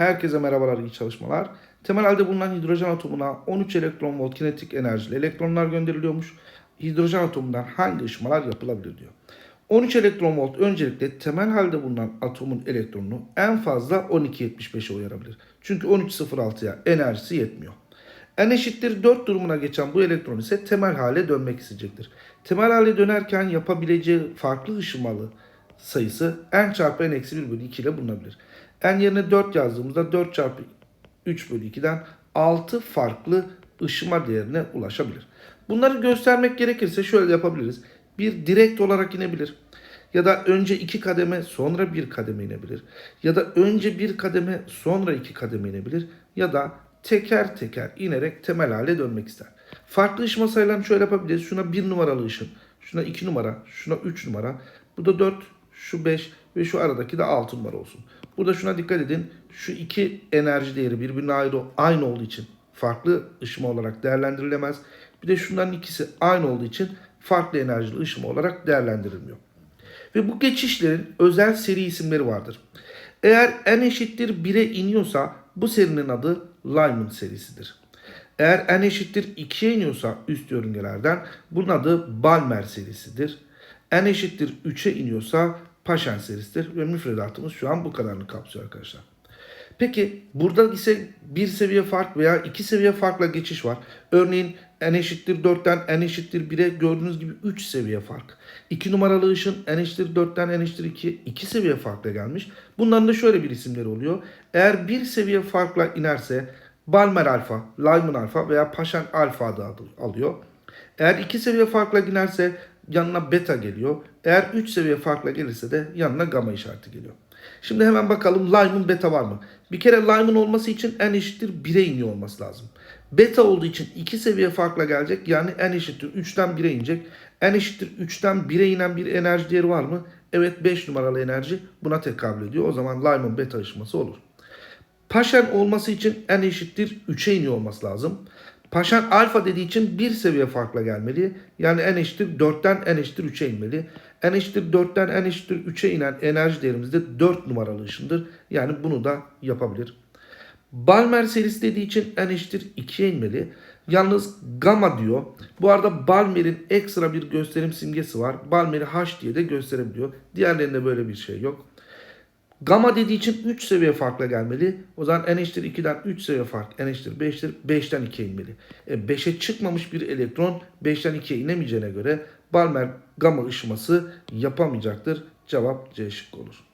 Herkese merhabalar, iyi çalışmalar. Temel halde bulunan hidrojen atomuna 13 elektron volt kinetik enerjili elektronlar gönderiliyormuş. Hidrojen atomundan hangi ışımalar yapılabilir diyor. 13 elektron volt öncelikle temel halde bulunan atomun elektronunu en fazla 12.75'e uyarabilir. Çünkü 13.06'ya enerjisi yetmiyor. N eşittir 4 durumuna geçen bu elektron ise temel hale dönmek isteyecektir. Temel hale dönerken yapabileceği farklı ışımalı sayısı n çarpı n eksi 1 bölü 2 ile bulunabilir. N yerine 4 yazdığımızda 4 çarpı 3 bölü 2'den 6 farklı ışıma değerine ulaşabilir. Bunları göstermek gerekirse şöyle yapabiliriz. Bir direkt olarak inebilir. Ya da önce iki kademe sonra bir kademe inebilir. Ya da önce bir kademe sonra iki kademe inebilir. Ya da teker teker inerek temel hale dönmek ister. Farklı ışıma sayılarını şöyle yapabiliriz. Şuna 1 numaralı ışın, şuna 2 numara, şuna 3 numara. Bu da 4, şu 5 ve şu aradaki de 6 numara olsun. Burada şuna dikkat edin. Şu iki enerji değeri birbirine ayrı, aynı olduğu için farklı ışıma olarak değerlendirilemez. Bir de şunların ikisi aynı olduğu için farklı enerjili ışıma olarak değerlendirilmiyor. Ve bu geçişlerin özel seri isimleri vardır. Eğer n eşittir 1'e iniyorsa bu serinin adı Lyman serisidir. Eğer n eşittir 2'ye iniyorsa üst yörüngelerden bunun adı Balmer serisidir. n eşittir 3'e iniyorsa Paschen serisidir ve müfredatımız şu an bu kadarını kapsıyor arkadaşlar. Peki burada ise bir seviye fark veya iki seviye farkla geçiş var. Örneğin n eşittir 4'ten n eşittir 1'e gördüğünüz gibi 3 seviye fark. 2 numaralı ışın n eşittir 4'ten n eşittir 2'ye 2 seviye farkla gelmiş. Bunların da şöyle bir isimleri oluyor. Eğer bir seviye farkla inerse Balmer alfa, Lyman alfa veya Paschen alfa adı alıyor. Eğer iki seviye farkla inerse yanına beta geliyor. Eğer 3 seviye farkla gelirse de yanına gamma işareti geliyor. Şimdi hemen bakalım Lyman beta var mı? Bir kere Lyman olması için n eşittir 1'e iniyor olması lazım. Beta olduğu için 2 seviye farkla gelecek. Yani n eşittir 3'ten 1'e inecek. n eşittir 3'ten 1'e inen bir enerji değeri var mı? Evet 5 numaralı enerji buna tekabül ediyor. O zaman Lyman beta ışıması olur. Paschen olması için n eşittir 3'e iniyor olması lazım. Paschen alfa dediği için bir seviye farkla gelmeli. Yani n eşittir 4'ten n eşittir 3'e inmeli. n eşittir 4'ten n eşittir 3'e inen enerji değerimiz de 4 numaralı ışındır. Yani bunu da yapabilir. Balmer serisi dediği için n eşittir 2'ye inmeli. Yalnız gamma diyor. Bu arada Balmer'in ekstra bir gösterim simgesi var. Balmer'i H diye de gösterebiliyor. Diğerlerinde böyle bir şey yok. Gamma dediği için 3 seviye farkla gelmeli. O zaman n eşittir 2'den 3 seviye fark n eşittir 5'tir. 5'ten 2'ye inmeli. E 5'e çıkmamış bir elektron 5'ten 2'ye inemeyeceğine göre Balmer gamma ışıması yapamayacaktır. Cevap C şıkkı olur.